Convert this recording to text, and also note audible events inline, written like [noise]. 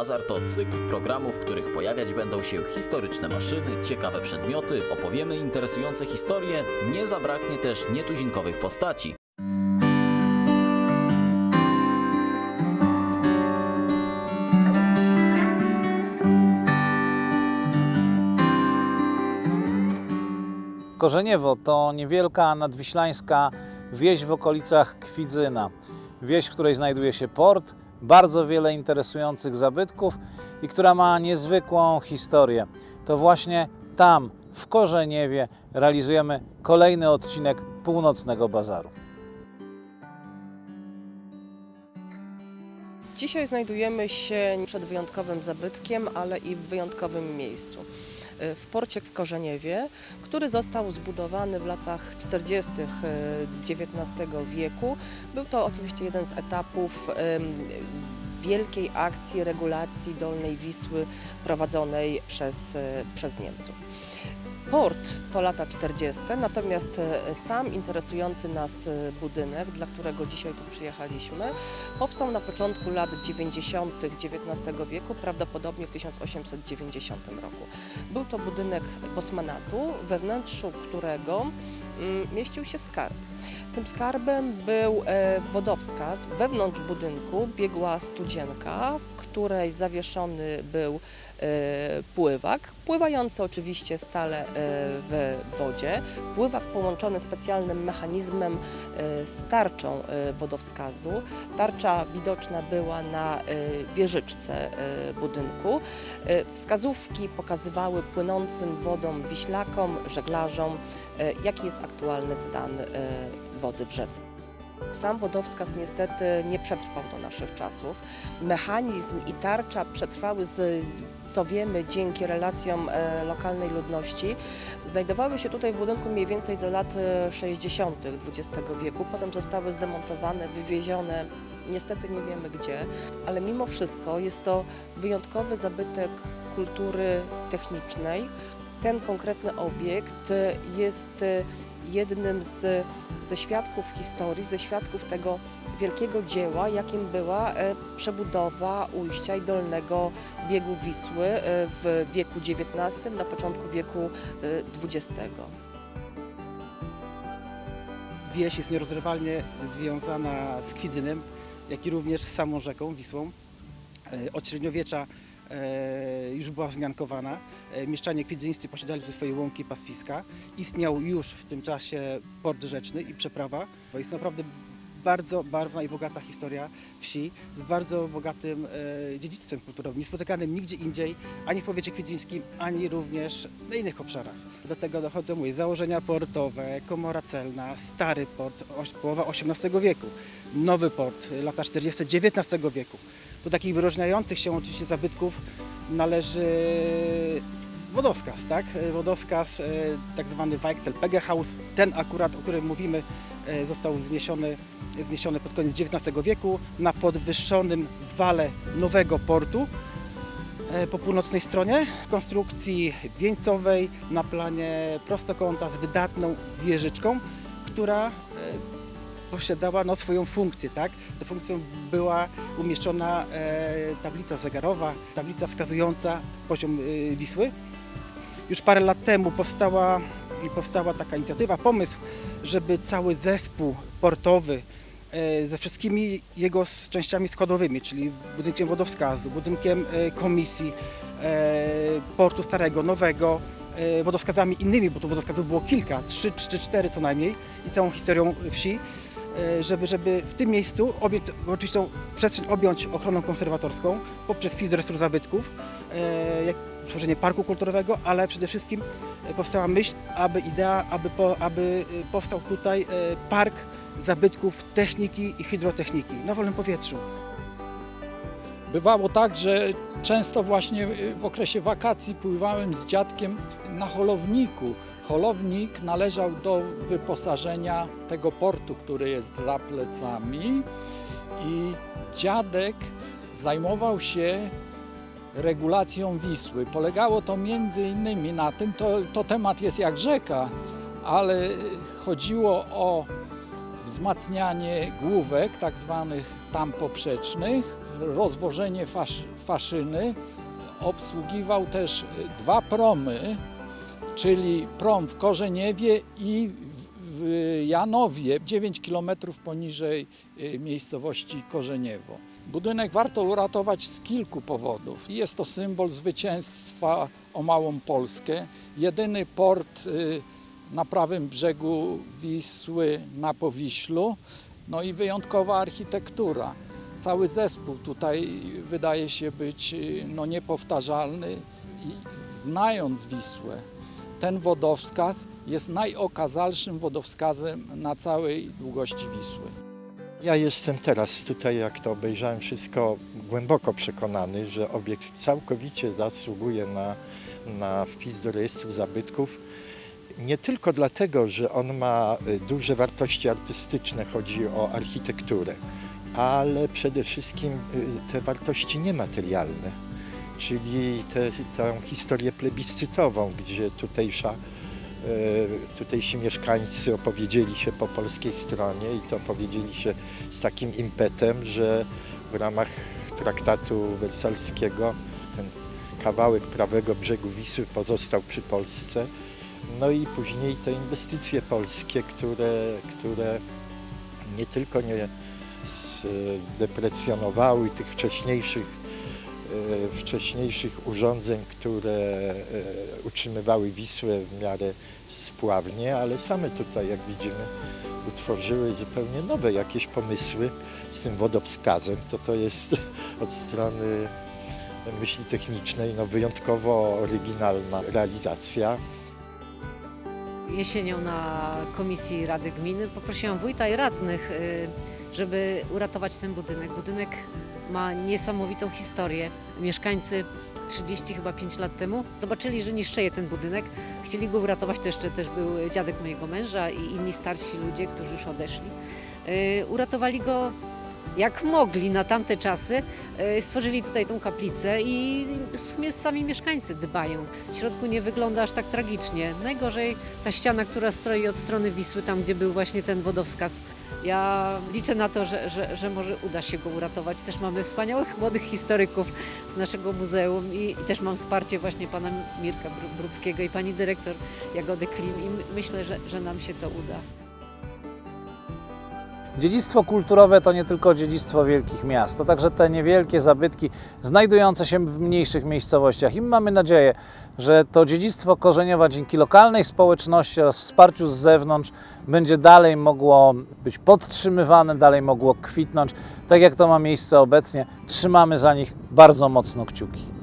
Bazar to cykl programów, w których pojawiać będą się historyczne maszyny, ciekawe przedmioty, opowiemy interesujące historie, nie zabraknie też nietuzinkowych postaci. Korzeniewo to niewielka nadwiślańska wieś w okolicach Kwidzyna. Wieś, w której znajduje się port, bardzo wiele interesujących zabytków i która ma niezwykłą historię. To właśnie tam, w Korzeniewie, realizujemy kolejny odcinek Północnego Bazaru. Dzisiaj znajdujemy się przed wyjątkowym zabytkiem, ale i w wyjątkowym miejscu. Y, W porcie w Korzeniewie, który został zbudowany w latach 40. XIX wieku. Był to oczywiście jeden z etapów wielkiej akcji regulacji Dolnej Wisły prowadzonej przez, e, przez Niemców. Port to lata 40., natomiast e, sam interesujący nas e, budynek, dla którego dzisiaj tu przyjechaliśmy, powstał na początku lat 90. XIX wieku, prawdopodobnie w 1890 roku. Był to budynek bosmanatu, we wnętrzu którego mm, mieścił się skarb. Tym skarbem był e, wodowskaz. Wewnątrz budynku biegła studzienka, w której zawieszony był e, pływak, pływający oczywiście stale e, w wodzie. Pływak połączony specjalnym mechanizmem z tarczą wodowskazu. Tarcza widoczna była na wieżyczce budynku. Wskazówki pokazywały płynącym wodą wiślakom, żeglarzom, jaki jest aktualny stan wody w rzece. Sam wodowskaz niestety nie przetrwał do naszych czasów. Mechanizm i tarcza przetrwały, z, co wiemy, dzięki relacjom e, lokalnej ludności. Znajdowały się tutaj w budynku mniej więcej do lat e, 60. XX wieku. Potem zostały zdemontowane, wywiezione. Niestety nie wiemy gdzie, ale mimo wszystko jest to wyjątkowy zabytek kultury technicznej. Ten konkretny obiekt e, jest e, jednym z, ze świadków historii, ze świadków tego wielkiego dzieła, jakim była e, przebudowa ujścia i dolnego biegu Wisły e, w wieku XIX, na początku wieku e, XX. Wieś jest nierozerwalnie związana z Kwidzynem, jak i również z samą rzeką Wisłą. E, Od średniowiecza e, już była wzmiankowana. E, Mieszczanie kwidzyńscy posiadali tu swoje łąki, pastwiska. Istniał już w tym czasie port rzeczny i przeprawa. Bo Jest naprawdę bardzo barwna i bogata historia wsi z bardzo bogatym e, dziedzictwem kulturowym, niespotykanym nigdzie indziej, ani w powiecie kwidzyńskim, ani również na innych obszarach. Do tego dochodzą mówię, założenia portowe, komora celna, stary port, oś, połowa XVIII wieku, nowy port, lata 40. XIX wieku. Do takich wyróżniających się oczywiście zabytków należy wodowskaz, tak? Wodowskaz, e, tak zwany Weichsel Pegehaus. Ten akurat, o którym mówimy, e, został wzniesiony, wzniesiony pod koniec XIX wieku na podwyższonym wale nowego portu e, po północnej stronie konstrukcji wieńcowej na planie prostokąta z wydatną wieżyczką, która posiadała no, swoją funkcję. Tak? Tą funkcją była umieszczona e, tablica zegarowa, tablica wskazująca poziom e, Wisły. Już parę lat temu powstała, powstała taka inicjatywa, pomysł, żeby cały zespół portowy e, ze wszystkimi jego częściami składowymi, czyli budynkiem wodowskazu, budynkiem e, komisji, e, portu starego, nowego, e, wodowskazami innymi, bo tu wodowskazów było kilka, trzy cztery co najmniej i całą historią wsi, żeby, żeby w tym miejscu objąć, oczywiście tą przestrzeń objąć ochroną konserwatorską poprzez wpis zabytków, e, jak tworzenie parku kulturowego, ale przede wszystkim e, powstała myśl, aby idea, aby, po, aby e, powstał tutaj e, park zabytków techniki i hydrotechniki na wolnym powietrzu. Bywało tak, że często właśnie w okresie wakacji pływałem z dziadkiem na holowniku. Holownik należał do wyposażenia tego portu, który jest za plecami. I dziadek zajmował się regulacją Wisły. Polegało to między innymi na tym, to, to temat jest jak rzeka, ale chodziło o wzmacnianie główek, tak zwanych tam poprzecznych, rozwożenie fasz, faszyny obsługiwał też dwa promy, czyli prom w Korzeniewie i w Janowie, 9 km poniżej y, miejscowości Korzeniewo. Budynek warto uratować z kilku powodów. Jest to symbol zwycięstwa o Małą Polskę. Jedyny port y, na prawym brzegu Wisły na Powiślu. No i wyjątkowa architektura. Cały zespół tutaj wydaje się być y, no, niepowtarzalny i znając Wisłę, ten wodowskaz jest najokazalszym wodowskazem na całej długości Wisły. Ja jestem teraz tutaj, jak to obejrzałem wszystko, głęboko przekonany, że obiekt całkowicie zasługuje na, na wpis do rejestru zabytków. Nie tylko dlatego, że on ma y, duże wartości artystyczne, chodzi o architekturę, ale przede wszystkim y, te wartości niematerialne, czyli tę historię plebiscytową, gdzie tutejsza E, tutejsi mieszkańcy opowiedzieli się po polskiej stronie i to opowiedzieli się z takim impetem, że w ramach traktatu wersalskiego ten kawałek prawego brzegu Wisły pozostał przy Polsce. No i później te inwestycje polskie, które, które nie tylko nie zdeprecjonowały tych wcześniejszych e, wcześniejszych urządzeń, które e, utrzymywały Wisłę w miarę spławnie, ale same tutaj, jak widzimy, utworzyły zupełnie nowe jakieś pomysły z tym wodowskazem. To to jest [laughs] od strony myśli technicznej no, wyjątkowo oryginalna realizacja. Jesienią na komisji Rady Gminy poprosiłam wójta i radnych, y, żeby uratować ten budynek. Budynek ma niesamowitą historię. Mieszkańcy 30 chyba 5 lat temu zobaczyli, że niszczeje ten budynek. Chcieli go uratować, to jeszcze też był dziadek mojego męża i inni starsi ludzie, którzy już odeszli. Y, Uratowali go jak mogli na tamte czasy. Y, Stworzyli tutaj tą kaplicę i w sumie sami mieszkańcy dbają. W środku nie wygląda aż tak tragicznie. Najgorzej ta ściana, która stoi od strony Wisły, tam gdzie był właśnie ten wodowskaz. Ja liczę na to, że, że, że może uda się go uratować. Też mamy wspaniałych młodych historyków z naszego muzeum i, i też mam wsparcie właśnie pana Mirka Bru- Brudzkiego i pani dyrektor Jagody Klim i my- myślę, że, że nam się to uda. Dziedzictwo kulturowe to nie tylko dziedzictwo wielkich miast, to także te niewielkie zabytki znajdujące się w mniejszych miejscowościach. I mamy nadzieję, że to dziedzictwo korzeniowe dzięki lokalnej społeczności oraz wsparciu z zewnątrz będzie dalej mogło być podtrzymywane, dalej mogło kwitnąć, tak jak to ma miejsce obecnie. Trzymamy za nich bardzo mocno kciuki.